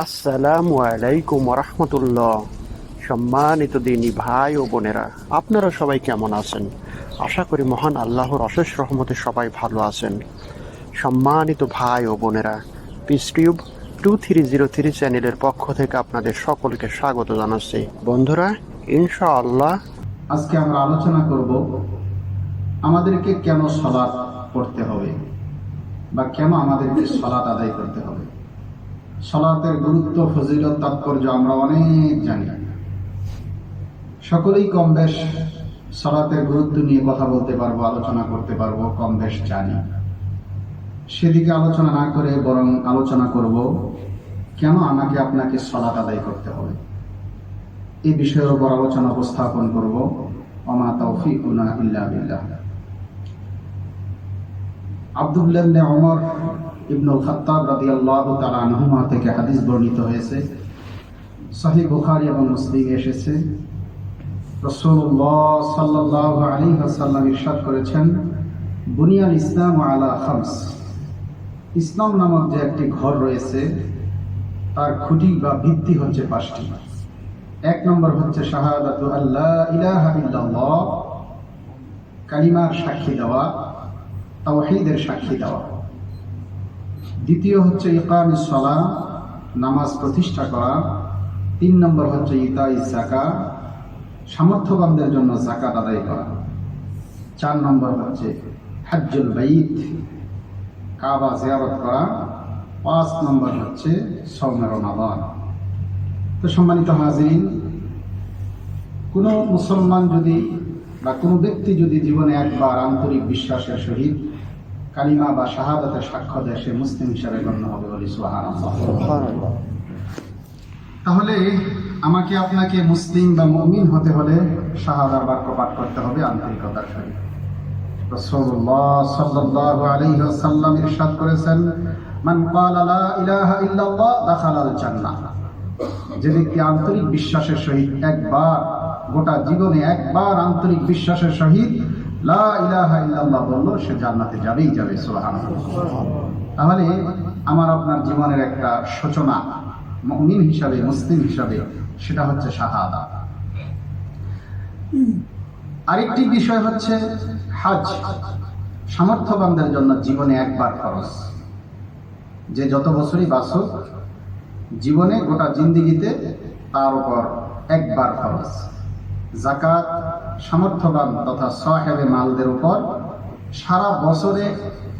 আসসালামু আলাইকুম রহমতুল্লাহ সম্মানিত দিনী ভাই ও বোনেরা, আপনারা সবাই কেমন আছেন? আশা করি মহান আল্লাহর অশেষ রহমতে সবাই ভালো আছেন। সম্মানিত ভাই ও বোনেরা peace tube two three zero three চ্যানেলের পক্ষ থেকে আপনাদের সকলকে স্বাগত জানাচ্ছি। বন্ধুরা, ইনশাআল্লাহ। আজকে আমরা আলোচনা করব, আমাদেরকে কেন সলাৎ পড়তে হবে? বা কেন আমাদেরকে সলাৎ আদায় করতে হবে? সলাতের গুরুত্ব, ফজিলত, তাৎপর্য আমরা অনেক জানি। সকলেই কম বেশ সলাতের গুরুত্ব নিয়ে কথা বলতে পারব, আলোচনা করতে পারব, কম বেশ জানি। সেদিকে আলোচনা না করে বরং আলোচনা করব, কেন আমাকে আপনাকে সলাত আদায় করতে হবে? এই বিষয়ের উপর আলোচনা উপস্থাপন করব। অমা ইল্লা বিল্লাহ। আব্দুল্লাহ ওমর ইবনুল খাত্তাব রাদিয়াল্লাহু তাআলা আনহুমা থেকে হাদিস বর্ণিত হয়েছে। সহিহ বুখারী এবং মুসলিম এসেছে। রাসূলুল্লাহ সাল্লাল্লাহু আলাইহি ওয়াসাল্লাম ইরশাদ করেছেন, বুনিয়াল ইসলাম আলা খামস। ইসলাম নামক যে একটি ঘর রয়েছে, তার খুঁটি বা ভিত্তি হচ্ছে পাঁচটি। এক নম্বর হচ্ছে শাহাদাতু আল্লাহ ইলাহা ইল্লাল্লাহ, কালিমার সাক্ষী দেওয়া, তাওহীদের সাক্ষী দেওয়া। দ্বিতীয় হচ্ছে ইকামিস সালাহ, নামাজ প্রতিষ্ঠা করা। তিন নম্বর হচ্ছে ইতাই জাকা সামর্থ্যবানদের জন্য জাকাত আদায় করা। চার নম্বর হচ্ছে হাজ্জুল বাইত, কাবা জিয়ারত করা। পাঁচ নম্বর হচ্ছে সৌমের রমাদান। তো সম্মানিত হাজিরিন, কোনো মুসলমান যদি বা কোনো ব্যক্তি যদি জীবনে একবার আন্তরিক বিশ্বাসের সহিত কালিমা বা শাহাদাতের সাক্ষ্য দেয় সে মুসলিম হিসাবে গণ্য হবে বলি সুহান তাহলে আমাকে আপনাকে মুসলিম বা মমিন হতে হলে শাহাদার বাক্য পাঠ করতে হবে আন্তরিকতার সহিত। আলাইহি ইরশাদ করেছেন মান ক্বালা লা ইলাহা ইল্লাল্লাহ দাখালাল জান্নাহ। যে ব্যক্তি আন্তরিক বিশ্বাসের সহিত একবার গোটা জীবনে একবার আন্তরিক বিশ্বাসের সহিত লা বলল, সে জান্নাতে যাবেই যাবে, সুবহানাল্লাহ। তাহলে আমার আপনার জীবনের একটা সূচনা, মুমিন হিসাবে, মুসলিম হিসাবে, সেটা হচ্ছে শাহাদা। আরেকটি বিষয় হচ্ছে হাজ। সামর্থ্যবানদের জন্য জীবনে একবার খরচ যে যত বছরই বাসুক জীবনে গোটা জিন্দিগিতে তার উপর একবার খরচ জাকাত সামর্থ্যবান তথা সাহেবে মালদের উপর সারা বছরে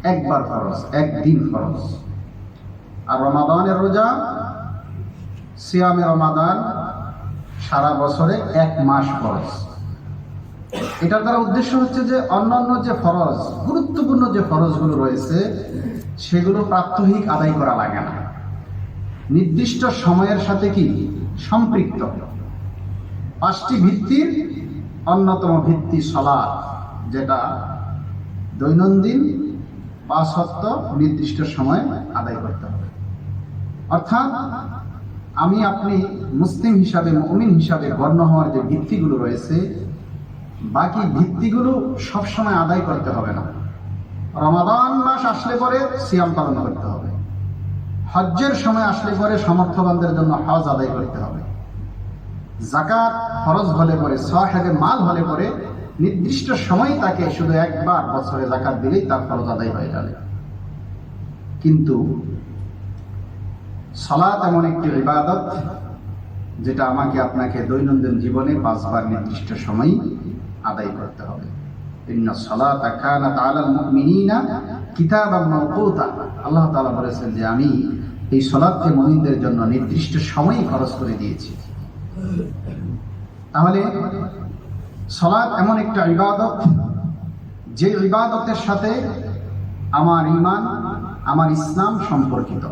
একবার খরচ, একদিন খরচ। আর রমাদানের রোজা, সিয়ামে রমাদান সারা বছরে এক মাস খরচ। এটার দ্বারা উদ্দেশ্য হচ্ছে যে অন্যান্য যে ফরজ গুরুত্বপূর্ণ যে ফরজগুলো রয়েছে, সেগুলো প্রাত্যহিক আদায় করা লাগে না। নির্দিষ্ট সময়ের সাথে কি? সম্পৃক্ত। পাঁচটি ভিত্তির অন্যতম ভিত্তি সলা যেটা দৈনন্দিন পাঁচ সপ্ত নির্দিষ্ট সময় আদায় করতে হবে। অর্থাৎ আমি আপনি মুসলিম হিসাবে, মমিন হিসাবে গণ্য হওয়ার যে ভিত্তিগুলো রয়েছে, বাকি ভিত্তিগুলো সবসময় আদায় করতে হবে না। রমাদান মাস আসলে পরে সিয়াম পালন করতে হবে। হজ্জের সময় আসলে পরে সমর্থবানদের জন্য হজ আদায় করতে হবে। জাকাত খরচ হলে পরে, সাহেবে মাল হলে পরে, নির্দিষ্ট সময় তাকে শুধু একবার বছরে জাকাত দিলেই তার খরচ আদায় হয়ে যাবে। কিন্তু সলাৎ এমন একটি ইবাদত যেটা আমাকে আপনাকে দৈনন্দিন জীবনে পাঁচবার নির্দিষ্ট সময় আদায় করতে হবে। আল্লাহ বলেছেন যে আমি এই সলাদকে মুমিনদের জন্য নির্দিষ্ট সময় খরচ করে দিয়েছি। তাহলে সলাদ এমন একটা ইবাদত, যে ইবাদতের সাথে আমার ইমান আমার ইসলাম সম্পর্কিত।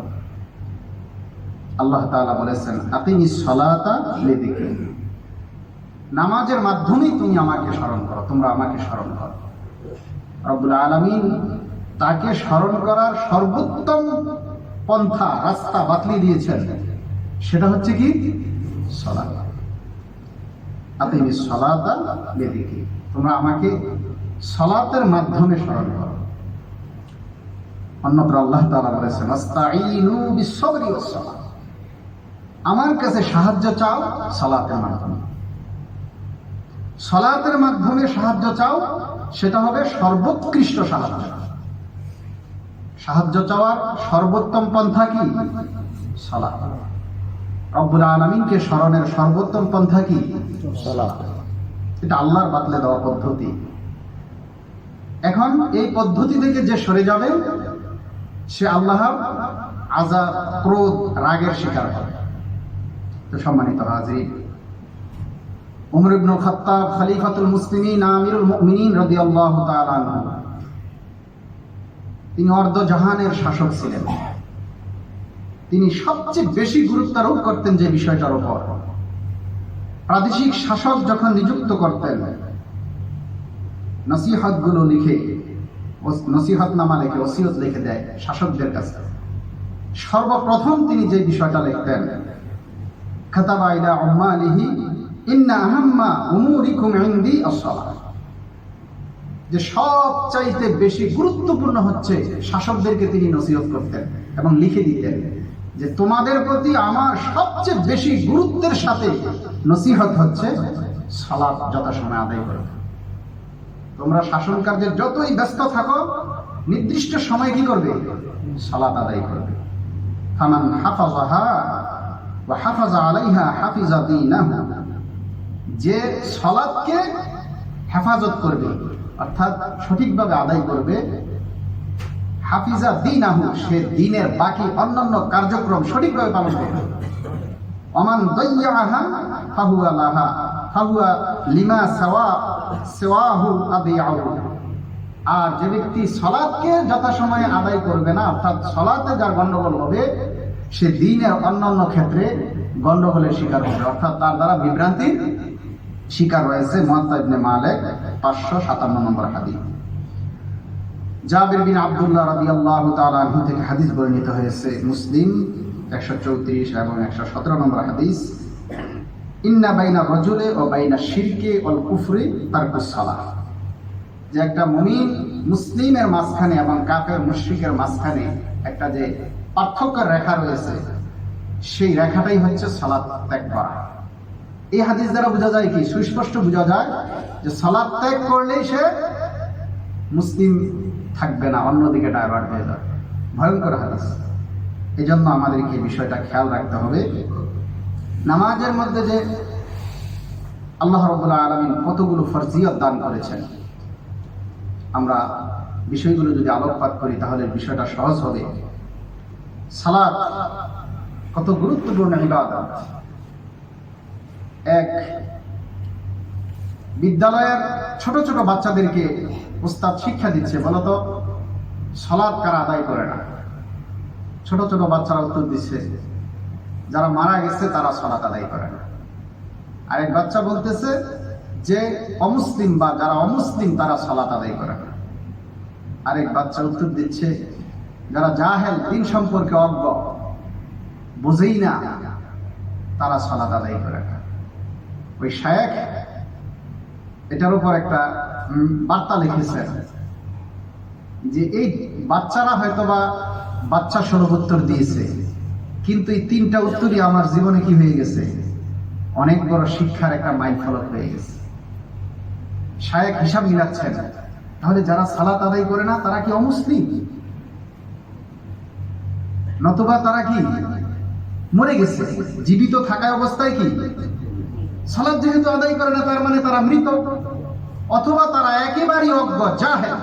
আল্লাহ তাআলা বলেছেন আতিমি সলাতা লিদিক্রি। নামাজের মাধ্যমেই তুমি আমাকে স্মরণ করো, তোমরা আমাকে স্মরণ করো। রব্বুল আলমিন তাকে স্মরণ করার সর্বোত্তম পন্থা, রাস্তা বাতলি দিয়েছেন। সেটা হচ্ছে কি? তোমরা আমাকে সলাতের মাধ্যমে স্মরণ করো। অন্যত্র আল্লাহ তাআলা বলেছেন আমার কাছে সাহায্য চাও সালাতের মাধ্যমে। সালাতের মাধ্যমে সাহায্য চাও, সেটা হবে সর্বোৎকৃষ্ট সাহায্য। সাহায্য চাওয়ার সর্বোত্তম পন্থা কি? সালাত রব্বুল আলমিনকে স্মরণের সর্বোত্তম পন্থা কি? এটা আল্লাহর বাতলে দেওয়া পদ্ধতি। এখন এই পদ্ধতি থেকে যে সরে যাবে সে আল্লাহর আজা ক্রোধ রাগের শিকার হবে। তো সম্মানিত হাজির উমর ইবনুল খাত্তাব খলিফাতুল মুসলিমিন আমিরুল মুমিনিন রাদিয়াল্লাহু তাআলা আনহু। তিনি অর্ধ জাহানের শাসক ছিলেন। তিনি সবচেয়ে বেশি গুরুত্ব আরোপ করতেন যে বিষয়টার উপর। প্রাদেশিক শাসক যখন নিযুক্ত করতেন নসিহতগুলো লিখে নসিহত নামা লিখে, ওসিয়ত লিখে দেয় শাসকদের কাছে। সর্বপ্রথম তিনি যে বিষয়টা লিখতেন খাতাবা ইলা উম্মালিহি, ইন্না আহাম্মা উমুরিকুম ইনদি আস-সালাহ যে সবচাইতে বেশি গুরুত্বপূর্ণ হচ্ছে শাসকদেরকে তিনি নসিহত করতেন এবং লিখে দিতেন। যে তোমাদের প্রতি আমার সবচেয়ে বেশি গুরুত্বের সাথে নসিহত হচ্ছে সালাত যথাসময় আদায় করো। তোমরা শাসন কার্যে যতই ব্যস্ত থাকো, নির্দিষ্ট সময় কি করবে? সালাত আদায় করবে। ফামান হাফাজাহা ওয়া হাফাজা আলাইহা হাফিজা দীনাহু। যে সালাতকে হেফাজত করবে, অর্থাৎ সঠিকভাবে আদায় করবে হাফিজা দিনাহু, সে দিনের বাকি অন্যান্য কার্যক্রম সঠিকভাবে পালন করবে। অমান দইয়াহা ফাহুয়া লাহা, ফাহুয়া লিমা সাওয়া, সেওয়াহু আদিয়াহু। আর যে ব্যক্তি সলাদকে যথাসময়ে আদায় করবে না, অর্থাৎ সলাতে যার গন্ডগোল হবে, সে দিনের অন্যান্য ক্ষেত্রে গন্ডগোলের শিকার হবে। অর্থাৎ তার দ্বারা বিভ্রান্তির শিকার হয়েছে মোহাম্মদ ইবনে মালিক, পাঁচশো সাতান্ন নম্বর হাদিস। জাবির বিন আব্দুল্লাহ রাদিয়াল্লাহু তাআলা আনহু থেকে হাদিস বর্ণিত হয়েছে, মুসলিম একশো চৌত্রিশ এবং একশো সতেরো নম্বর হাদিস। ইন্না বাইনা রজুলে ও বাইনা শিরকে অল কুফরি তারকুস সালাহ। যে একটা মুমিন মুসলিমের মাঝখানে এবং কাফের মুশরিকের মাঝখানে একটা যে পার্থক্য রেখা রয়েছে, সেই রেখাটাই হচ্ছে সালাত ত্যাগ করা। এই হাদিস দ্বারা বোঝা যায় কি? সুস্পষ্ট বোঝা যায় যে সালাত ত্যাগ করলেই সে মুসলিম থাকবে না, অন্যদিকে ডাইভার্ট হয়ে যাবে। ভয়ঙ্কর হাদিস। এই জন্য আমাদেরকে বিষয়টা খেয়াল রাখতে হবে। নামাজের মধ্যে যে আল্লাহ রবুল্লাহ আলমিন কতগুলো ফরজিয়ত দান করেছেন, আমরা বিষয়গুলো যদি আলোকপাত করি, তাহলে বিষয়টা সহজ হবে। সালাদ কত গুরুত্বপূর্ণ ইবাদত। এক, বিদ্যালয়ের ছোট ছোট বাচ্চাদেরকে উস্তাদ শিক্ষা দিচ্ছে, বলতো, সলাদ কারা আদায় করে না? ছোট ছোট বাচ্চারা উত্তর দিচ্ছে, যারা মারা গেছে তারা সলাদ আদায় করে না। আরেক বাচ্চা বলতেছে যে, অমুসলিম বা যারা অমুসলিম তারা সলাত আদায় করে না। আরেক বাচ্চা উত্তর দিচ্ছে, যারা জাহেল, দিন সম্পর্কে অজ্ঞ, বুঝেই না, তারা সলাত আদায় করে না। ওই শায়েখ, এটার উপর একটা বার্তা লিখেছেন যে এই বাচ্চারা হয়তোবা বাচ্চা সুলভ উত্তর দিয়েছে, কিন্তু এই তিনটা উত্তরই আমার জীবনে কি হয়ে গেছে? অনেক বড় শিক্ষার একটা মাইল ফলক হয়ে গেছে। শায়েক হিসাব মিলাচ্ছেন, তাহলে যারা সালাত আদায় করে না, তারা কি অমুসলিম? নতুবা তারা কি মরে গেছে? জীবিত থাকায় অবস্থায় কি? সালাদ যেহেতু আদায় করে না, তার মানে তারা মৃত। অথবা তারা একেবারেই অজ্ঞ জাহেল।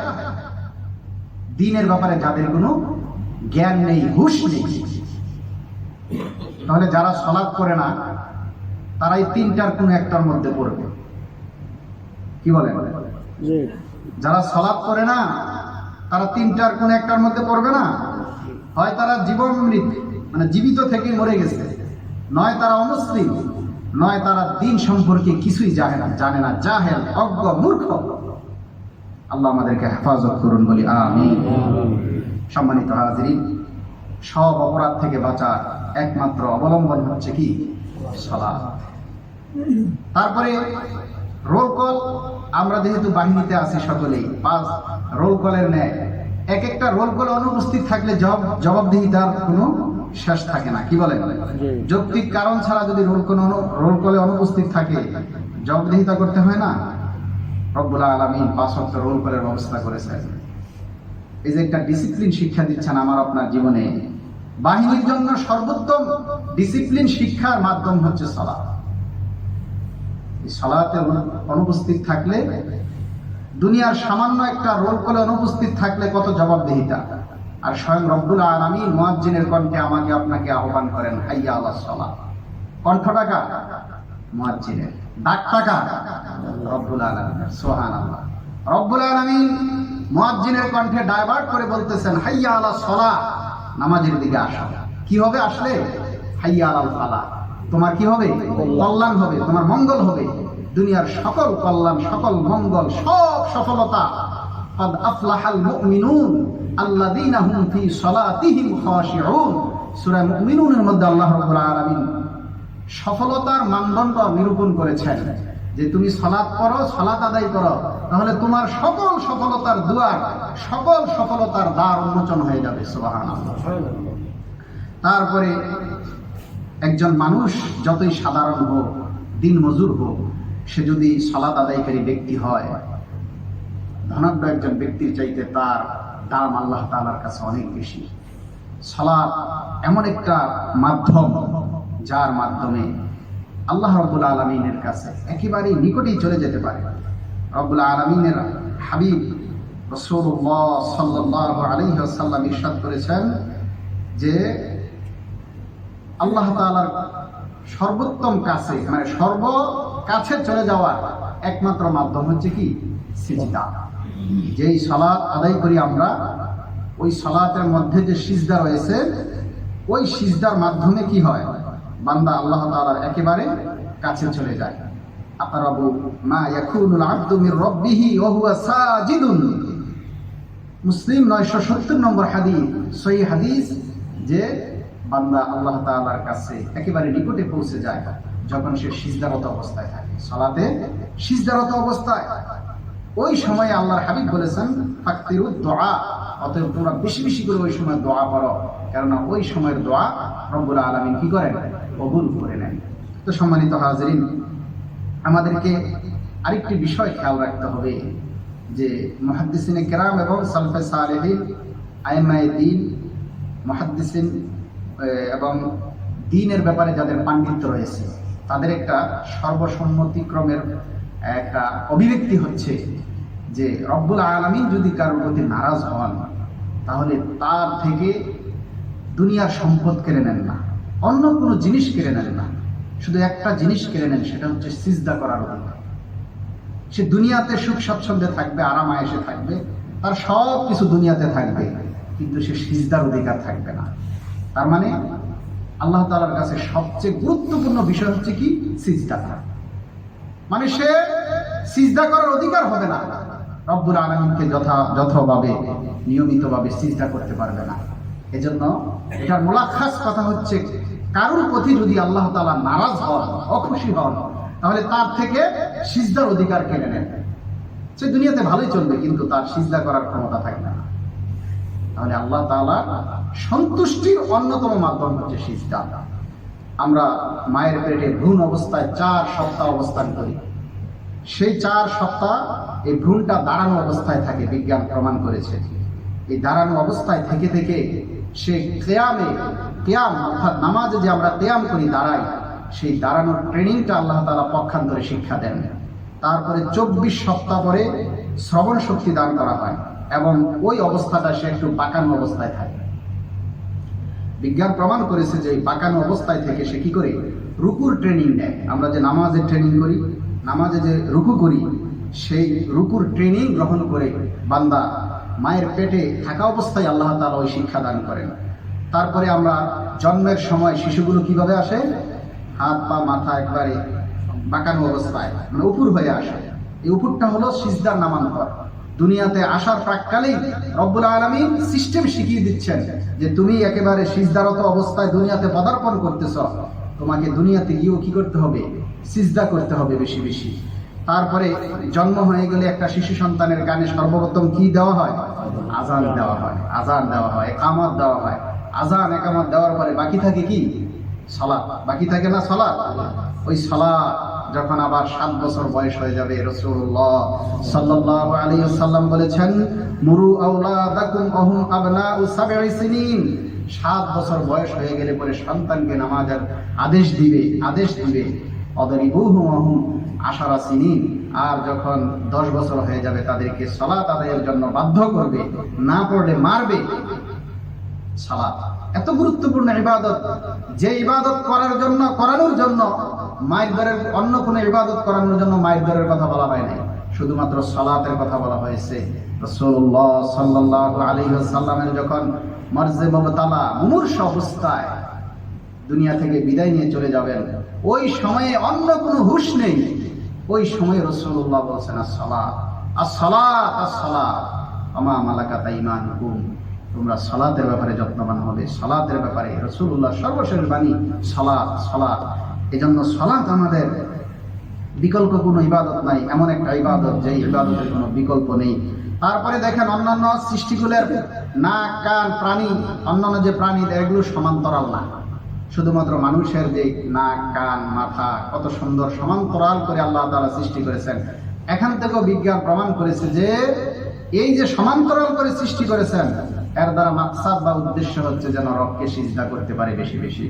দিনের ব্যাপারে যাদের কোনো জ্ঞান নেই হুশ নেই তাহলে যারা সলাদ করে না তারা এই তিনটার কোনো একটার মধ্যে পড়বে। কি বলেন? যারা সলাদ করে না তারা তিনটার কোন একটার মধ্যে পড়বে না? হয় তারা জীবন মৃত মানে জীবিত থেকে মরে গেছে। নয় তারা অমুসলিম। নয় তারা দিন সম্পর্কে কিছুই জানে না জানে না। জাহেল, অজ্ঞ, মূর্খ। আল্লাহ আমাদেরকে হেফাজত করুন বলি আমি সম্মানিত হাজিরিন, সব অপরাধ থেকে বাঁচার একমাত্র অবলম্বন হচ্ছে কি? সলা তারপরে রোল কল আমরা যেহেতু বাহিনীতে আছি সকলেই পাঁচ রোল কলের ন্যায়। এক একটা রোল কল অনুপস্থিত থাকলে জবাব জবাবদিহিতার কোনো শেষ থাকে না। কি বলে যৌক্তিক কারণ ছাড়া যদি রোল কোনো রোল কলে অনুপস্থিত থাকে জবাবদিহিতা করতে হয় না? রব্বুল আলমিন পাঁচ অক্ট রোল কলের ব্যবস্থা করেছেন। এই যে একটা ডিসিপ্লিন শিক্ষা দিচ্ছেন আমার আপনার জীবনে বাহিনীর জন্য সর্বোত্তম ডিসিপ্লিন শিক্ষার মাধ্যম হচ্ছে এই সলাতে অনুপস্থিত থাকলে দুনিয়ার সামান্য একটা রোল করে অনুপস্থিত থাকলে কত জবাবদিহিতা? আর স্বয়ং রব্বুল আলমী মুয়াজ্জিনের কণ্ঠে আমাকে আপনাকে আহ্বান করেন, হাইয়া আল্লাহ সলা কণ্ঠ টাকা মুয়াজ্জিনের। ডাক টাকা রব্বুল আলমিনের। সোহান আল্লাহ রব্বুল আলমিন মুয়াজ্জিনের কণ্ঠে ডাইভার্ট করে বলতেছেন, হাইয়া আল্লাহ সলা নামাজের দিকে আসা। কি হবে আসলে? হাইয়া আলাল ফালা তোমার কি হবে? কল্যাণ হবে। তোমার মঙ্গল হবে। দুনিয়ার সকল কল্যাণ, সকল মঙ্গল, সব সফলতা قد أفلح المؤمنون الذين هم في صلاتهم خاشعون সূরা মুমিনুনের মধ্যে আল্লাহ রাব্বুল আলামিন সফলতার মানদণ্ড নিরূপণ করেছেন যে তুমি সালাত করো সালাত আদায় করো তাহলে তোমার সকল সফলতার দুয়ার সকল সফলতার দ্বার উন্মোচন হয়ে যাবে সুবহানাল্লাহ তারপরে একজন মানুষ যতই সাধারণ হোক দিন মজুর হোক সে যদি সালাত আদায়কারী ব্যক্তি হয় ধনাঢ্য একজন ব্যক্তির চাইতে তার দাম আল্লাহ তাআলার কাছে অনেক বেশি। সালাত এমন একটা মাধ্যম যার মাধ্যমে আল্লাহ রব্বুল আলমিনের কাছে একেবারেই নিকটেই চলে যেতে পারে। রব্বুল আলমিনের হাবিব রসুল্লাহ সাল্লাহ আলহিহাসাল্লাম ইরশাদ করেছেন যে আল্লাহ তাআলার সর্বোত্তম কাছে মানে সর্ব কাছে চলে যাওয়ার একমাত্র মাধ্যম হচ্ছে কি? সিজদা। যেই সালাত আদায় করি আমরা, ওই সালাতের মধ্যে যে সিজদা রয়েছে, ওই সিজদার মাধ্যমে কি হয়? বান্দা আল্লাহ তাআলার একেবারে কাছে চলে যায়। আকারাবু মা ইয়াকুনুল আবদু মির রাব্বিহি ওয়া সাজিদুন। মুসলিম নয়শো সত্তর নম্বর হাদিস, সহি হাদিস যে বান্দা আল্লাহ তাআলার কাছে একেবারে নিকটে পৌঁছে যায়, যখন সে সিজদারত অবস্থায় থাকে। সালাতে সিজদারত অবস্থায়। ওই সময়ে আল্লাহর হাবিব বলেছেন, ফাক্তিরু দোয়া, অতএব তোমরা বেশি বেশি করে ওই সময় দোয়া করো। কেননা ওই সময়ের দোয়া রব্বুল আলমিন কি করেন? কবুল করে নেন। তো সম্মানিত হাজরিন, আমাদেরকে আরেকটি বিষয় খেয়াল রাখতে হবে যে মহাদ্দিসিনে কেরাম এবং সালফে সালেহিন আইমায় দিন, মহাদ্দিসিন এবং দিনের ব্যাপারে যাদের পাণ্ডিত্য রয়েছে, তাদের একটা সর্বসম্মতিক্রমের একটা অভিব্যক্তি হচ্ছে যে রব্বুল আলমিন যদি কারোর প্রতি নারাজ হন, তাহলে তার থেকে দুনিয়ার সম্পদ কেড়ে নেন না, অন্য কোনো জিনিস কেড়ে নেন না। শুধু একটা জিনিস কেড়ে নেন, সেটা হচ্ছে সিজদা করার অধিকার। সে দুনিয়াতে সুখ স্বাচ্ছন্দ্যে থাকবে, আরাম আয়েসে থাকবে, তার সব কিছু দুনিয়াতে থাকবে, কিন্তু সে সিজদার অধিকার থাকবে না। তার মানে আল্লাহ তালার কাছে সবচেয়ে গুরুত্বপূর্ণ বিষয় হচ্ছে কি? সিজদা মানে সে সিজদা করার অধিকার হবে না। রব্বুল আলমিনকে যথা যথাভাবে, নিয়মিতভাবে সিজদা করতে পারবে না। এজন্য এটার মোলাখাস কথা হচ্ছে, কারোর প্রতি যদি আল্লাহ তালা নারাজ হন, অখুশি হন, তাহলে তার থেকে সিজদার অধিকার কেড়ে নেন। সে দুনিয়াতে ভালোই চলবে, কিন্তু তার সিজদা করার ক্ষমতা থাকবে না। তাহলে আল্লাহ তাআলা সন্তুষ্টির অন্যতম মাধ্যম হচ্ছে সিজদা। আমরা মায়ের পেটে ভ্রূণ অবস্থায় চার সপ্তাহ অবস্থান করি। সেই চার সপ্তাহ এই ভ্রূণটা দাঁড়ানো অবস্থায় থাকে, বিজ্ঞান প্রমাণ করেছে। এই দাঁড়ানো অবস্থায় থেকে থেকে সে কেয়ামে কেয়াম অর্থাৎ নামাজে যে আমরা কেয়াম করি দাঁড়াই, সেই দাঁড়ানোর ট্রেনিংটা আল্লাহ তালা পক্ষান্তরে শিক্ষা দেন। তারপরে চব্বিশ সপ্তাহ পরে শ্রবণ শক্তি দান করা হয় এবং ওই অবস্থাটা সে একটু বাঁকানো অবস্থায় থাকে। বিজ্ঞান প্রমাণ করেছে যে বাঁকানো অবস্থায় থেকে সে কী করে? রুকুর ট্রেনিং নেয়। আমরা যে নামাজের ট্রেনিং করি, নামাজে যে রুকু করি, সেই রুকুর ট্রেনিং গ্রহণ করে বান্দা মায়ের পেটে থাকা অবস্থায় আল্লাহ তালা ওই শিক্ষা দান করেন। তারপরে আমরা জন্মের সময় শিশুগুলো কীভাবে আসে? হাত, পা, মাথা একবারে বাঁকানো অবস্থায় মানে উপুর হয়ে আসে। এই উপুরটা হলো সিজদার নামান্তর। দুনিয়াতে আসার প্রাককালেই রব্বুল আলমিন সিস্টেম শিখিয়ে দিচ্ছেন যে তুমি একেবারে সিজদারত অবস্থায় দুনিয়াতে পদার্পণ করতেছ। তোমাকে দুনিয়াতে গিয়েও কি করতে হবে? সিজদা করতে হবে বেশি বেশি। তারপরে জন্ম হয়ে গেলে একটা শিশু সন্তানের কানে সর্বপ্রথম কি দেওয়া হয়? আজান দেওয়া হয়। আজান দেওয়া হয় কামাত দেওয়া হয়। আজান, একামত দেওয়ার পরে বাকি থাকে কি? সলাৎ। বাকি থাকে না সলাৎ? ওই সলাৎ। যখন আবার সাত বছর বয়স হয়ে যাবে রসুল্লাহ সাল্লাল্লাহু আলাইহি সাল্লাম বলেছেন, মুরু আওলাদাকুম আহুম আবনাউ সাবঈ সিনিন। সাত বছর বয়স হয়ে গেলে পরে সন্তানকে নামাজের আদেশ দিবে আদেশ দিবে অদরিবুহুম আহুম আশারা সিনিন। আর যখন দশ বছর হয়ে যাবে, তাদেরকে সলাৎ আদায়ের জন্য বাধ্য করবে, না পড়লে মারবে। সালাত, এত গুরুত্বপূর্ণ ইবাদত, যে ইবাদত করার জন্য, করানোর জন্য মায়ের দরের অন্য কোনো ইবাদত করানোর জন্য মায়ের দরের কথা বলা হয় নাই। শুধুমাত্র সালাতের কথা বলা হয়েছে। রাসূলুল্লাহ সাল্লাল্লাহু আলাইহি ওয়াসাল্লামের যখন মর্জে মবতালা মুমূর্ষ অবস্থায় দুনিয়া থেকে বিদায় নিয়ে চলে যাবেন, ওই সময়ে অন্য কোনো হুশ নেই। ওই সময় রসুল্লাহ বলছেন, আসসালাত আসসালাত আসসালাত। আমা মালাকাত ঈমানুকুম তোমরা সালাতের ব্যাপারে যত্নবান হবে। সালাতের ব্যাপারে রসুল্লাহ সর্বশেষ বাণী, সালাত সালাত। এজন্য সালাত আমাদের বিকল্প কোনো ইবাদত নাই, এমন একটা ইবাদত যে ইবাদতের কোনো বিকল্প নেই। তারপরে দেখেন অন্যান্য সৃষ্টিগুলোর নাক, কান, প্রাণী, অন্যান্য যে প্রাণী এগুলো সমান্তরাল না। শুধুমাত্র মানুষের যে নাক, কান, মাথা, কত সুন্দর সমান্তরাল করে আল্লাহ তাআলা সৃষ্টি করেছেন। এখান থেকেও বিজ্ঞান প্রমাণ করেছে যে, এই যে সমান্তরাল করে সৃষ্টি করেছেন, এর দ্বারা মাকসাদ বা উদ্দেশ্য হচ্ছে যেন রবকে সিজদা করতে পারে বেশি বেশি।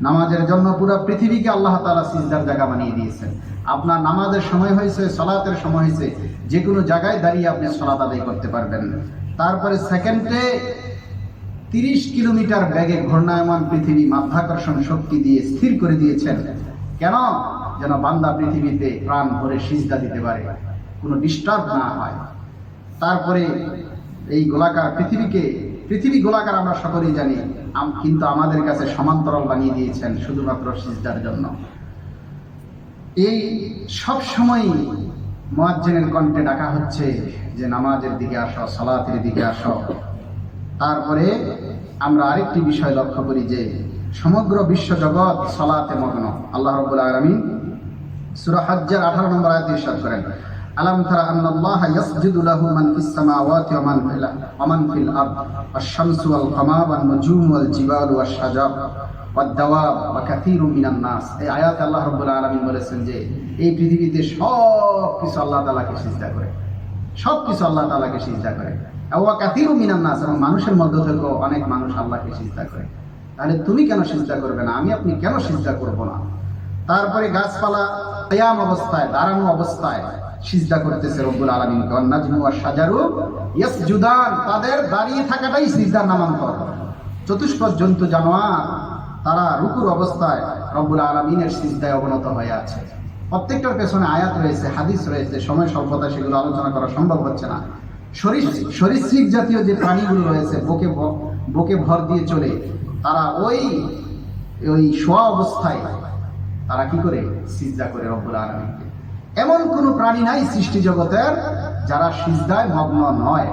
নামাজের জন্য পুরো পৃথিবীকে আল্লাহ তাআলা সিজদার জায়গা বানিয়ে দিয়েছেন। আপনার নামাজের সময় হয়েছে, সলাতের সময় হয়েছে যে কোনো জায়গায় দাঁড়িয়ে আপনি সলাত আদায় করতে পারবেন। তারপরে সেকেন্ডে তিরিশ কিলোমিটার ব্যাগে ঘূর্ণায়মান পৃথিবী মাধ্যাকর্ষণ শক্তি দিয়ে স্থির করে দিয়েছেন। কেন? যেন বান্দা পৃথিবীতে প্রাণ ভরে সিজদা দিতে পারে। কোনো ডিস্টার্ব না হয়। তারপরে এই গোলাকার পৃথিবীকে, পৃথিবী গোলাকার আমরা সকলেই জানি কিন্তু আমাদের কাছে সমান্তরাল বানিয়ে দিয়েছেন শুধুমাত্র সিজদার জন্য। এই সব সময় মোয়াজ্জেনের কণ্ঠে ডাকা হচ্ছে যে নামাজের দিকে আসো, সালাতের দিকে আসো। তারপরে আমরা আরেকটি বিষয় লক্ষ্য করি যে সমগ্র বিশ্ব জগৎ সলাতে মগ্ন। আল্লাহ রবুল আলামিন সূরা হজ্জের 18 নম্বর আয়াতে ইরশাদ করেন আলাম বলেছেন যে, এই পৃথিবীতে সব কিছু আল্লাহ তাআলাকে সিজদা করে। সব কিছু আল্লাহ তাআলাকে সিজদা করে। ওয়া এবং মানুষের মধ্য থেকেও অনেক মানুষ আল্লাহকে সিজদা করে। তাহলে তুমি কেন সিজদা করবে না? আমি আপনি কেন সিজদা করব না? তারপরে গাছপালা কিয়াম অবস্থায়, দাঁড়ানো অবস্থায় সিজদা করতেছে রব্বুল আলামিন নাজমু ওয়া শাজারু ইয়াসজুদান, তাদের দাঁড়িয়ে থাকাটাই সিজদার নামান্তর চতুষ্পদ জন্তু জানোয়ার, তারা রুকুর অবস্থায় রব্বুল আলামিনের সিজদায় অবনত হয়ে আছে। প্রত্যেকটার পেছনে আয়াত রয়েছে, হাদিস রয়েছে, সময় স্বল্পতা, সেগুলো আলোচনা করা সম্ভব হচ্ছে না। সরীসৃপ জাতীয় যে প্রাণীগুলো রয়েছে, বুকে বুকে ভর দিয়ে চলে, তারা ওই ওই শোয়া অবস্থায় তারা কি করে? সিজদা করে রব্বুল আলামিনকে এমন কোন প্রাণী নাই সৃষ্টি জগতের যারা সিজদায় মগ্ন নয়।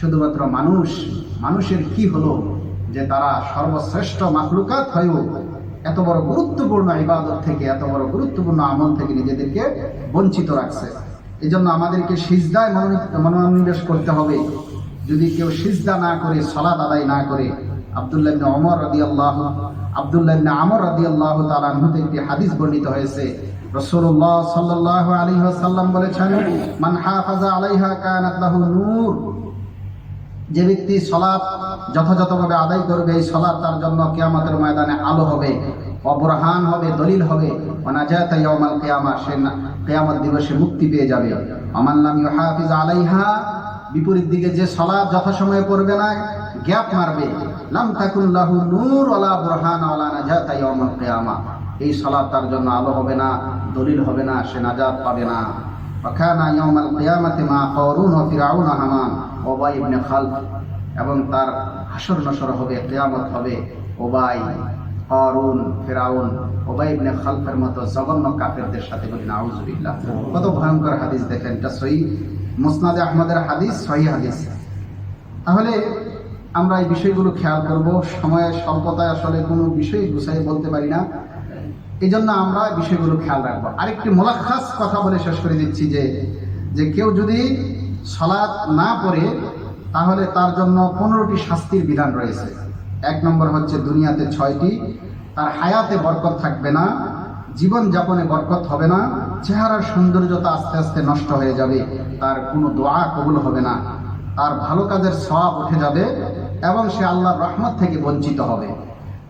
শুধুমাত্র মানুষ, মানুষের কি হলো যে তারা সর্বশ্রেষ্ঠ মাখলুকাত হয়েও এত বড় গুরুত্বপূর্ণ ইবাদত থেকে, এত বড় গুরুত্বপূর্ণ আমল থেকে নিজেদেরকে বঞ্চিত রাখছে। এই জন্য আমাদেরকে সিজদায় মনোনি- মনোনিবেশ করতে হবে। যদি কেউ সিজদা না করে, সলাত আদায় না করে, আব্দুল্লাহ অমর ওমর আল্লাহ আব্দুল্লাহ আমর রাদিয়াল্লাহু আল্লাহ আনহু থেকে একটি হাদিস বর্ণিত হয়েছে রাসূলুল্লাহ সাল্লাল্লাহু আলাইহি ওয়াসাল্লাম বলেছেন, মান হাফাজা আলাইহা কানাত লাহু নূর। যে ব্যক্তি সলাৎ যথাযথভাবে আদায় করবে, এই সলাৎ তার জন্য কিয়ামতের ময়দানে আলো হবে, অবরহান হবে, দলিল হবে। ওয়ানাজাত ইয়াউমাল কিয়ামা সে কিয়ামত দিবসে মুক্তি পেয়ে যাবে। আমান লাম ইউহাফিজ আলাইহা বিপরীত দিকে যে সলাৎ যথাসময়ে পড়বে না, গ্যাপ মারবে। লাম তাকুন লাহু নূর ওয়ালা বুরহান ওয়ালা নাজাত ইয়াউমাল কিয়ামা এই সলাৎ তার জন্য আলো হবে না, দলিল হবে না, সে নাজাদ পাবে না। ওয়াকানা ইয়াউমাল মা কারুন ওয়া ফিরআউন হামান ওবাই এবং তার হাসর নসর হবে, কিয়ামত হবে। ওবাই কারুন ফিরাউন ওবাই ইবনে খালফের মতো জঘন্য কাফেরদের সাথে বলি নাউজুবিল্লাহ। কত ভয়ঙ্কর হাদিস দেখেন এটা সহি মুসনাদে আহমদের হাদিস, সহি হাদিস। তাহলে আমরা এই বিষয়গুলো খেয়াল করব, সময়ের স্বল্পতায় আসলে কোনো বিষয় গুছাই বলতে পারি না। এই জন্য আমরা বিষয়গুলো খেয়াল রাখব। আরেকটি মোলাক্ষাস কথা বলে শেষ করে দিচ্ছি যে যে কেউ যদি সলাৎ না পড়ে, তাহলে তার জন্য পনেরোটি শাস্তির বিধান রয়েছে। এক নম্বর হচ্ছে দুনিয়াতে ছয়টি, তার হায়াতে বরকত থাকবে না জীবন যাপনে বরকত হবে না, চেহারার সৌন্দর্যতা আস্তে আস্তে নষ্ট হয়ে যাবে, তার কোনো দোয়া কবুল হবে না, তার ভালো কাজের সওয়াব উঠে যাবে এবং সে আল্লাহর রহমত থেকে বঞ্চিত হবে।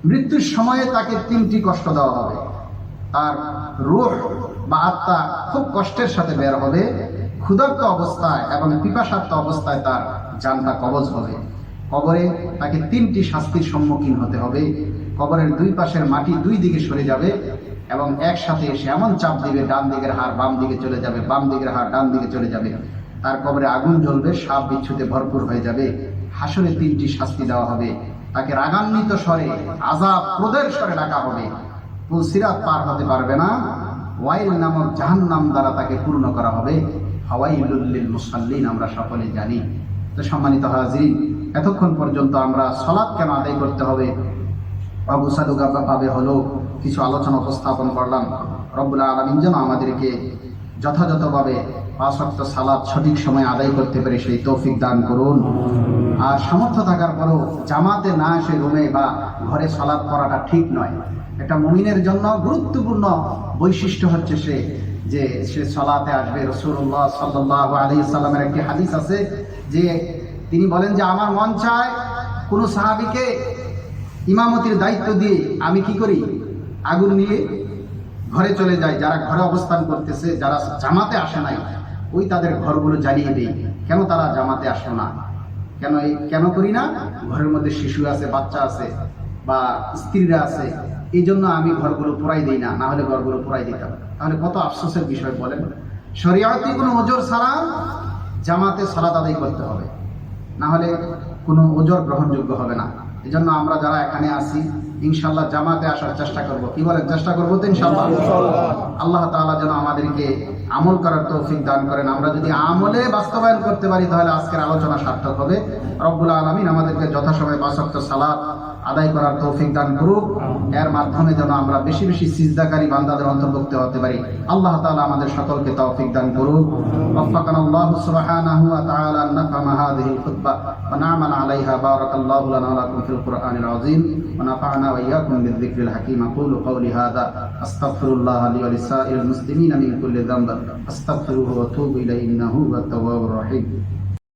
মৃত্যুর সময়ে তাকে তিনটি কষ্ট দেওয়া হবে। তার রূহ বা আত্মা খুব কষ্টের সাথে বের হবে, ক্ষুধার্ত অবস্থায় এবং পিপাসার্ত অবস্থায় তার জানটা কবজ হবে। কবরে তাকে তিনটি শাস্তির সম্মুখীন হতে হবে। কবরের দুই পাশের মাটি দুই দিকে সরে যাবে এবং একসাথে এসে এমন চাপ দিবে, ডান দিকের হার বাম দিকে চলে যাবে, বাম দিকের হার ডান দিকে চলে যাবে। তার কবরে আগুন জ্বলবে, সাপ বিচ্ছুতে ভরপুর হয়ে যাবে। হাসরে তিনটি শাস্তি দেওয়া হবে। তাকে রাগান্বিত স্বরে, আজাব ক্রোধের স্বরে ডাকা হবে। পুলসিরাত পার হতে পারবে না। ওয়াইল নামক জাহান্নাম দ্বারা তাকে পূর্ণ করা হবে। হাওয়াইলুল্লিল মুসাল্লিন, আমরা সকলে জানি। তো সম্মানিত হাজির এতক্ষণ পর্যন্ত আমরা সলাৎ কেন আদায় করতে হবে? বাবু সাদুকা ভাবে হলো কিছু আলোচনা উপস্থাপন করলাম। রব্বুল্লাহ আলমিন যেন আমাদেরকে যথাযথভাবে পাঁচক্ত সালাদ সঠিক সময় আদায় করতে পারে সেই তৌফিক দান করুন। আর সামর্থ্য থাকার পরও জামাতে না এসে রুমে বা ঘরে সালাদ করাটা ঠিক নয়। একটা মমিনের জন্য গুরুত্বপূর্ণ বৈশিষ্ট্য হচ্ছে সে, যে সে সলাতে আসবে। রসুল্লাহ সাল্লাহ আলী সাল্লামের একটি হাদিস আছে, যে তিনি বলেন যে, আমার মন চায় কোনো সাহাবিকে ইমামতির দায়িত্ব দিয়ে আমি কি করি? আগুন নিয়ে ঘরে চলে যাই, যারা ঘরে অবস্থান করতেছে, যারা জামাতে আসে নাই, ওই তাদের ঘরগুলো জ্বালিয়ে দেই। কেন তারা জামাতে আসে না? কেন এই, কেন করি না? ঘরের মধ্যে শিশু আছে, বাচ্চা আছে বা স্ত্রীরা আছে এই জন্য আমি ঘরগুলো পোড়াই দিই না না হলে ঘরগুলো পোড়াই দিতাম। তাহলে কত আফসোসের বিষয় বলেন? শরিয়াতি কোনো ওজোর ছাড়া জামাতে সালাদ আদায় করতে হবে। না হলে কোনো ওজোর গ্রহণযোগ্য হবে না। এই জন্য আমরা যারা এখানে আছি ইনশাল্লাহ জামাতে আসার চেষ্টা করব। কি বলেন চেষ্টা করব তো ইনশাল্লাহ আল্লাহ তাআলা যেন আমাদেরকে আমল করার তৌফিক দান করেন। আমরা যদি আমলে বাস্তবায়ন করতে পারি তাহলে আজকের আলোচনা সার্থক হবে। রব্বুল আলমিন আমাদেরকে যথাসময়ে বাসক্ত সালাদ আদায় করার তৌফিক দান করুক এর মাধ্যমে যেন আমরা বেশি বেশি সিজদাকারী বান্দাদের অন্তর্ভুক্ত হতে পারি আল্লাহ তাআলা আমাদের সকলকে তৌফিক দান করুক وفقنا الله سبحانه وتعالى أن نفهم هذه الخطبة ونعمل عليها بارك الله لنا ولكم في القرآن العظيم ونفعنا وإياكم بالذكر الحكيم أقول قولي هذا أستغفر الله لي ولسائر المسلمين من كل ذنب أستغفروه وأتوب إليه إنه هو التواب الرحيم